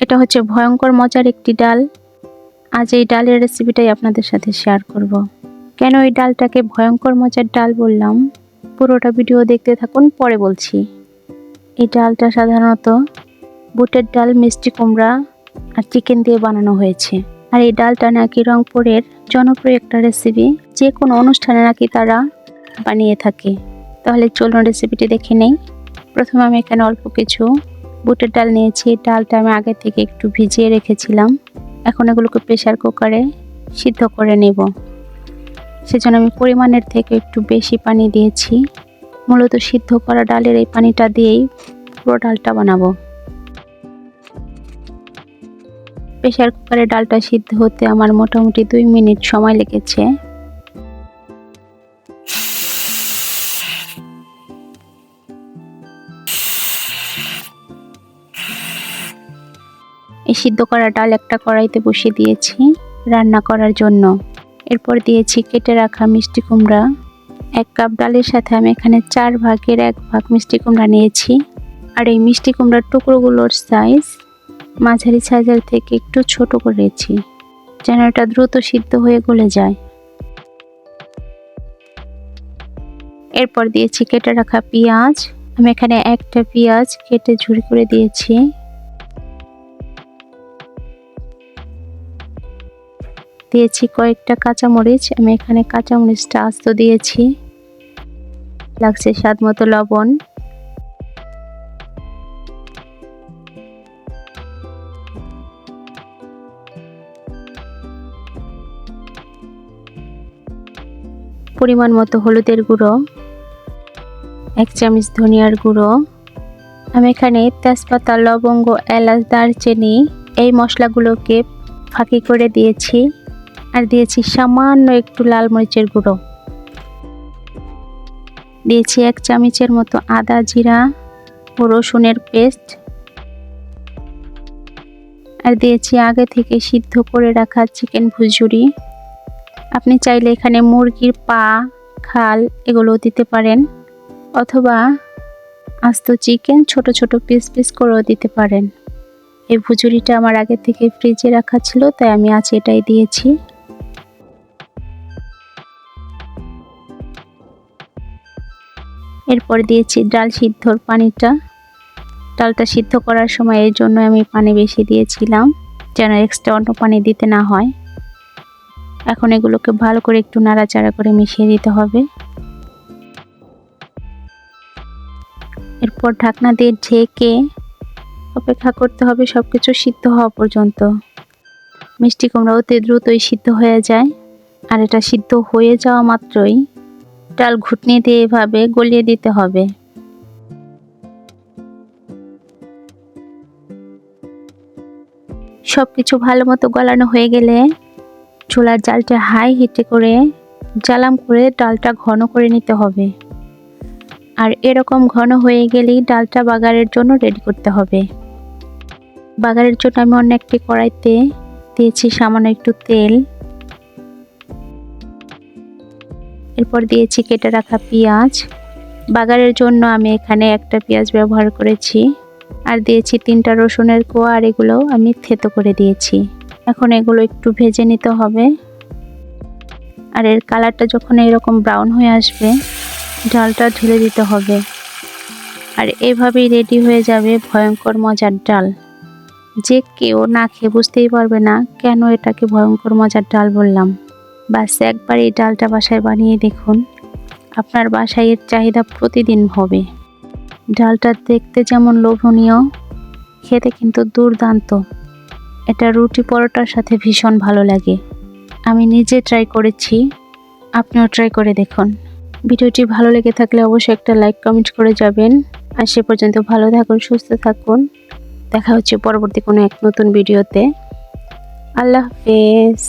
এটা হচ্ছে ভয়ঙ্কর মজার একটি ডাল। আজ এই ডালের রেসিপিটাই আপনাদের সাথে শেয়ার করব। কেন এই ডালটাকে ভয়ঙ্কর মজার ডাল বললাম? পুরোটা ভিডিও দেখতে থাকুন, পরে বলছি। এই ডালটা সাধারণত বুটের ডাল, মিষ্টি কুমড়া আর চিকেন দিয়ে বানানো হয়েছে। আর এই ডালটা নাকি রংপুরের জনপ্রিয় একটা রেসিপি যে কোনো অনুষ্ঠানে নাকি তারা বানিয়ে থাকে। তাহলে চলুন রেসিপিটি দেখে নেই। প্রথমে আমি এখানে অল্প কিছু বুটের ডাল নিয়েছি। ডালটা আমি আগে থেকে একটু ভিজিয়ে রেখেছিলাম। এখন এগুলোকে প্রেশার কুকারে সিদ্ধ করে নেব। সেজন্য আমি পরিমাণের থেকে একটু বেশি পানি দিয়েছি। মূলত সিদ্ধ করা ডালের এই পানিটা দিয়েই পুরো ডালটা বানাবো। প্রেশার কুকারে ডালটা সিদ্ধ হতে আমার মোটামুটি দুই মিনিট সময় লেগেছে। সিদ্ধ করা ডাল একটা কড়াইতে বসিয়ে দিয়েছি রান্না করার জন্য। এরপর দিয়েছি কেটে রাখা মিষ্টি কুমড়া। এক কাপ ডালের সাথে আমি এখানে চার ভাগের এক ভাগ মিষ্টি কুমড়া নিয়েছি। আর এই মিষ্টি কুমড়ার টুকরোগুলোর সাইজ মাঝারি সাইজের থেকে একটু ছোট করেছি, যেন এটা দ্রুত সিদ্ধ হয়ে গলে যায়। এরপর দিয়েছি কেটে রাখা পেঁয়াজ। আমি এখানে একটা পেঁয়াজ কেটে ঝুড়ি করে দিয়েছি। দিয়েছি কয়েকটা কাঁচামরিচ। আমি এখানে কাঁচামরিচটা আস্ত দিয়েছি। লাগছে স্বাদ মতো লবণ। পরিমাণ মতো হলুদের গুঁড়ো, এক চামচ ধনিয়ার গুঁড়ো। আমি এখানে তেজপাতা, লবঙ্গ, এলাচ, দারচিনি এই মশলাগুলোকে ফাঁকি করে দিয়েছি। আর দিয়েছি সামান্য একটু লাল মরিচের গুঁড়ো। দিয়েছি এক চামচের মতো আদা জিরা ও রসুনের পেস্ট। আর দিয়েছি আগে থেকে সিদ্ধ করে রাখা চিকেন ভুজুরি। আপনি চাইলে এখানে মুরগির পা, খাল এগুলো দিতে পারেন। অথবা আস্ত চিকেন ছোট ছোট পিস পিস করেও দিতে পারেন। এই ভুজুরিটা আমার আগে থেকে ফ্রিজে রাখা ছিল, তাই আমি আজ এটাই দিয়েছি। এরপর দিয়েছি ডাল সিদ্ধর পানিটা। ডালটা সিদ্ধ করার সময় এর জন্য আমি পানি বেশি দিয়েছিলাম, যেন এক্সট্রা অন্য পানি দিতে না হয়। এখন এগুলোকে ভালো করে একটু নাড়াচাড়া করে মিশিয়ে দিতে হবে। এরপর ঢাকনা দিয়ে ঢেকে অপেক্ষা করতে হবে সব কিছু সিদ্ধ হওয়া পর্যন্ত। মিষ্টি কুমড়া অতি দ্রুতই সিদ্ধ হয়ে যায়, আর এটা সিদ্ধ হয়ে যাওয়া মাত্রই ডাল ঘুটনি দিয়ে এভাবে গলিয়ে দিতে হবে। সব কিছু ভালো মতো গলানো হয়ে গেলে চুলার জালটা হাই হিটে করে জ্বালাম করে ডালটা ঘন করে নিতে হবে। আর এরকম ঘন হয়ে গেলেই ডালটা বাগারের জন্য রেডি করতে হবে। বাগারের জন্য আমি অন্য একটি কড়াইতে দিয়েছি সামান্য একটু তেল। এরপর দিয়েছি কেটে রাখা পেঁয়াজ। বাগারের জন্য আমি এখানে একটা পেঁয়াজ ব্যবহার করেছি। আর দিয়েছি তিনটা রসুনের কোয়া আর এগুলো আমি থেতো করে দিয়েছি। এখন এগুলো একটু ভেজে নিতে হবে। আর এর কালারটা যখন এরকম ব্রাউন হয়ে আসবে ডালটা ঢেলে দিতে হবে। আর এভাবেই রেডি হয়ে যাবে ভয়ঙ্কর মজার ডাল। যে কেউ না খেয়ে বুঝতেই পারবে না কেন এটাকে ভয়ঙ্কর মজার ডাল বললাম। বাস, একবার এই ডালটা বাসায় বানিয়ে দেখুন। আপনার বাসায় এর চাহিদা প্রতিদিন হবে। ডালটা দেখতে যেমন লোভনীয়, খেতে কিন্তু দুর্দান্ত। এটা রুটি পরোটার সাথে ভীষণ ভালো লাগে। আমি নিজে ট্রাই করেছি, আপনিও ট্রাই করে দেখুন। ভিডিওটি ভালো লেগে থাকলে অবশ্যই একটা লাইক কমেন্ট করে যাবেন। আর সে পর্যন্ত ভালো থাকুন, সুস্থ থাকুন। দেখা হচ্ছে পরবর্তী কোনো এক নতুন ভিডিওতে। আল্লাহ হাফেজ।